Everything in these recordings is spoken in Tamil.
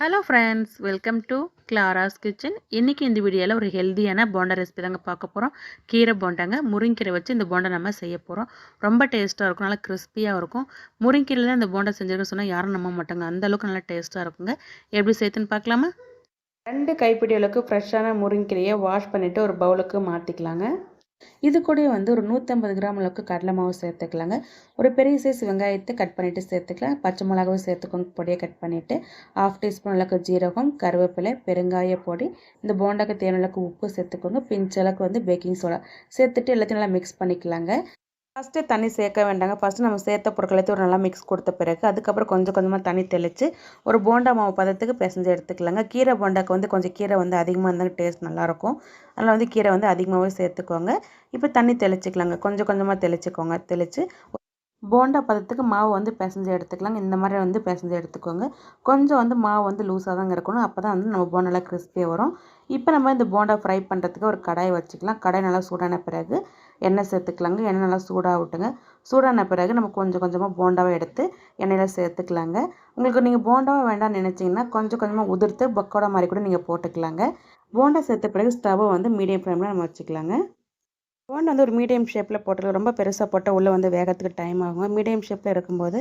Hello friends welcome to Clara's kitchen இன்றைக்கி இந்த வீடியோவில் ஒரு ஹெல்த்தியான போண்டா ரெசிபி தாங்க பார்க்க போகிறோம் கீரை போண்டாங்க. முருங்கீரை வச்சு இந்த போண்டா நம்ம செய்ய போகிறோம் ரொம்ப டேஸ்ட்டாக இருக்கும். நல்லா கிறிஸ்பியாக இருக்கும். முருங்கீரையில் தான் இந்த போண்டா செஞ்சுருக்க சொன்னால் யாரும் நம்ப மாட்டாங்க. அந்தளவுக்கு நல்லா டேஸ்ட்டாக இருக்குங்க. எப்படி சேர்த்துன்னு பார்க்கலாமா? ரெண்டு கைப்பிடி அளவுக்கு ஃப்ரெஷ்ஷான முருங்கீரையை வாஷ் பண்ணிவிட்டு ஒரு பவுலுக்கு மாற்றிக்கலாங்க இது கூட வந்து ஒரு நூற்றம்பது கிராம் அளவுக்கு கடலை மாவு சேர்த்துக்கலாங்க. ஒரு பெரிய சைஸ் வெங்காயத்தை கட் பண்ணிவிட்டு சேர்த்துக்கலாம். பச்சை மிளகாவும் சேர்த்துக்கோங்க. பொடியை கட் பண்ணிவிட்டு ஆஃப் டீஸ்பூன் அளவுக்கு ஜீரகம் கருவேப்பிலை பெருங்காய பொடி இந்த போண்டாக்கு தேவையான அளவுக்கு உப்பு சேர்த்துக்கோங்க. பிஞ்ச அளவுக்கு வந்து பேக்கிங் சோடா சேர்த்துட்டு எல்லாத்தையும் நல்லா மிக்ஸ் பண்ணிக்கலாங்க. ஃபஸ்ட்டு தண்ணி சேர்க்க வேண்டாங்க. ஃபஸ்ட்டு நம்ம சேர்த்த பொருட்கள் ஒரு நல்லா மிக்ஸ் கொடுத்த பிறகு அதுக்கப்புறம் கொஞ்சம் கொஞ்சமாக தண்ணி தெளித்து ஒரு போண்டா மாவு பதத்துக்கு பிசைஞ்சு எடுத்துக்கலாங்க. கீரை போண்டாக்கு வந்து கொஞ்சம் கீரை வந்து அதிகமாக இருந்தால் டேஸ்ட் நல்லாயிருக்கும். அதனால் வந்து கீரை வந்து அதிகமாகவே சேர்த்துக்கோங்க. இப்போ தண்ணி தெளிச்சிக்கலாங்க. கொஞ்சம் கொஞ்சமாக தெளிச்சிக்கோங்க. தெளித்து போண்டா பதத்துக்கு மாவு வந்து பிசைஞ்சு எடுத்துக்கலாங்க. இந்த மாதிரி வந்து பிசைஞ்சு எடுத்துக்கோங்க. கொஞ்சம் வந்து மாவு வந்து லூஸாக தாங்க இருக்கணும். அப்போ தான் வந்து நம்ம போண்டாலாம் கிறிஸ்பியாக வரும். இப்போ நம்ம இந்த போண்டா ஃப்ரை பண்ணுறதுக்கு ஒரு கடாய் வச்சுக்கலாம். கடாய் நல்லா சூடான பிறகு எண்ணெய் சேர்த்துக்கலாங்க. எண்ணெய் நல்லா சூடாக விட்டுங்க சூடான பிறகு நம்ம கொஞ்சம் கொஞ்சமாக போண்டாவை எடுத்து எண்ணெயில் சேர்த்துக்கலாங்க. உங்களுக்கு நீங்கள் போண்டாவை வேண்டாம்னு நினச்சிங்கன்னா கொஞ்சம் கொஞ்சமாக உதிர்த்து பக்கோடா மாதிரி கூட நீங்கள் போட்டுக்கலாங்க. போண்டா சேர்த்த பிறகு ஸ்டவ்வை வந்து மீடியம் ஃப்ளேமில் நம்ம வச்சுக்கலாங்க. போண்டா வந்து ஒரு மீடியம் ஷேப்பில் போட்டு ரொம்ப பெருசாக போட்டால் உள்ளே வந்து வேகத்துக்கு டைம் ஆகும். மீடியம் ஷேப்பில் இருக்கும்போது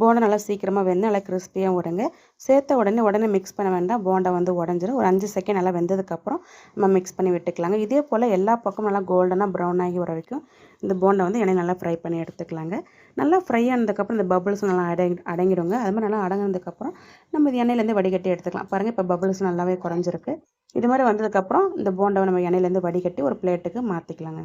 போண்டா நல்லா சீக்கிரமாக வெந்து நல்லா கிறிஸ்பியாக விடுங்க சேர்த்த உடனே உடனே மிக்ஸ் பண்ண வேண்டாம். போண்டா வந்து உடஞ்சிரும். ஒரு அஞ்சு செகண்ட் நல்லா வெந்ததுக்கப்புறம் நம்ம மிக்ஸ் பண்ணி விட்டுக்கலாங்க. இதே போல் எல்லா பக்கமும் நல்லா கோல்டனாக ப்ரௌன் ஆகி வர வரைக்கும் இந்த போண்டை வந்து எண்ணெய் நல்லா ஃப்ரை பண்ணி எடுத்துக்கலாங்க. நல்லா ஃப்ரை ஆனதுக்கப்புறம் இந்த பபுள்ஸ் நல்லா அடங்கி அடங்கிடுங்க. அது மாதிரி நல்லா அடங்கினதுக்கப்புறம் நம்ம இது எண்ணெயிலேருந்து வடிகட்டி எடுத்துக்கலாம். பாருங்கள் இப்போ பபுள்ஸ் நல்லாவே குறைஞ்சிருக்கு. இது மாதிரி வந்ததுக்கப்புறம் இந்த போண்டாவை நம்ம எண்ணெயிலேருந்து வடிகட்டி ஒரு பிளேட்டுக்கு மாற்றிக்கலாங்க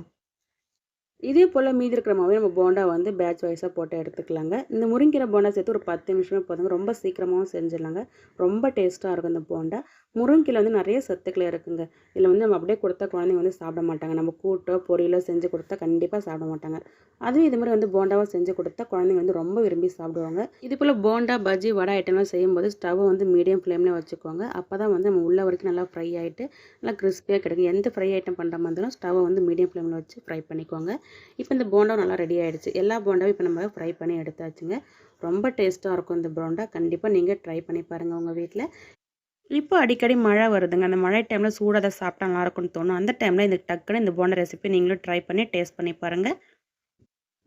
இதே போல் மீதி இருக்கிற மாவே நம்ம போண்டா வந்து பேட்ச் வைஸாக போட்டு எடுத்துக்கலாங்க. இந்த முருங்கிற போண்டா சேர்த்து ஒரு பத்து நிமிஷமே போதுங்க. ரொம்ப சீக்கிரமாகவும் செஞ்சிடலாங்க. ரொம்ப டேஸ்ட்டாக இருக்கும் இந்த போண்டா. முருங்கில் வந்து நிறைய சத்துக்கள் இருக்குங்க. இதில் வந்து நம்ம அப்படியே கொடுத்தா குழந்தைங்க வந்து சாப்பிட மாட்டாங்க. நம்ம கூட்டோ பொரியலோ செஞ்சு கொடுத்தா கண்டிப்பாக சாப்பிட மாட்டாங்க. அதுவும் இது மாதிரி வந்து போண்டாவாக செஞ்சு கொடுத்தா குழந்தைங்க வந்து ரொம்ப விரும்பி சாப்பிடுவாங்க. இது போல் போண்டா பஜ்ஜி வடை ஐட்டம்லாம் செய்யும்போது ஸ்டவ் வந்து மீடியம் ஃப்ளேமில் வச்சுக்கோங்க. அப்போ தான் வந்து நம்ம உள்ள வரைக்கும் நல்லா ஃப்ரை ஆகிட்டு நல்லா கிறிஸ்பியாக கிடைக்கும். எந்த ஃப்ரை ஐட்டம் பண்ணுற மாதிரி இருந்தாலும் ஸ்டவ்வை வந்து மீடியம் ஃப்ளேமில் வச்சு ஃப்ரை பண்ணிக்கோங்க. இப்போ இந்த போண்டா நல்லா ரெடி ஆகிடுச்சு எல்லா போண்டாவும் இப்போ நம்ம ஃப்ரை பண்ணி எடுத்தாச்சுங்க. ரொம்ப டேஸ்ட்டாக இருக்கும் இந்த போண்டா. கண்டிப்பாக நீங்கள் ட்ரை பண்ணி பாருங்கள் உங்கள் வீட்டில் இப்போ அடிக்கடி மழை வருதுங்க. அந்த மழை டைமில் சூடாக அதை சாப்பிட்டா நல்லாயிருக்கும்னு தோணும். அந்த டைமில் இந்த டக்குன்னு இந்த போண்டா ரெசிபி நீங்களும் ட்ரை பண்ணி டேஸ்ட் பண்ணி பாருங்கள்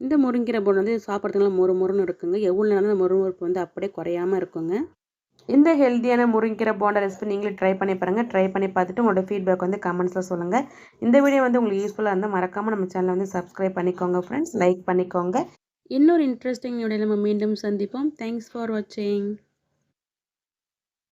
இந்த முருங்கிற போண்டை வந்து சாப்பிட்றதுனால மொறு மொறுன்னு இருக்குங்க. எவ்வளோ நேரம் அந்த முறுமுறுப்பு வந்து அப்படியே குறையாமல் இருக்குங்க. இந்த ஹெல்த்தியான முருங்கிற போண்டா ரெசிபி நீங்களும் ட்ரை பண்ணி பாருங்கள் ட்ரை பண்ணி பார்த்துட்டு உங்களோட ஃபீட்பேக் வந்து கமெண்ட்ஸில் சொல்லுங்கள் இந்த வீடியோ வந்து உங்களுக்கு யூஸ்ஃபுல்லாக இருந்தால் மறக்காமல் நம்ம சேனலை வந்து சப்ஸ்கிரைப் பண்ணிக்கோங்க ஃப்ரெண்ட்ஸ் லைக் பண்ணிக்கோங்க. இன்னொரு இன்ட்ரெஸ்டிங் வீடியோ நம்ம மீண்டும் சந்திப்போம். தேங்க்ஸ் ஃபார் வாட்சிங்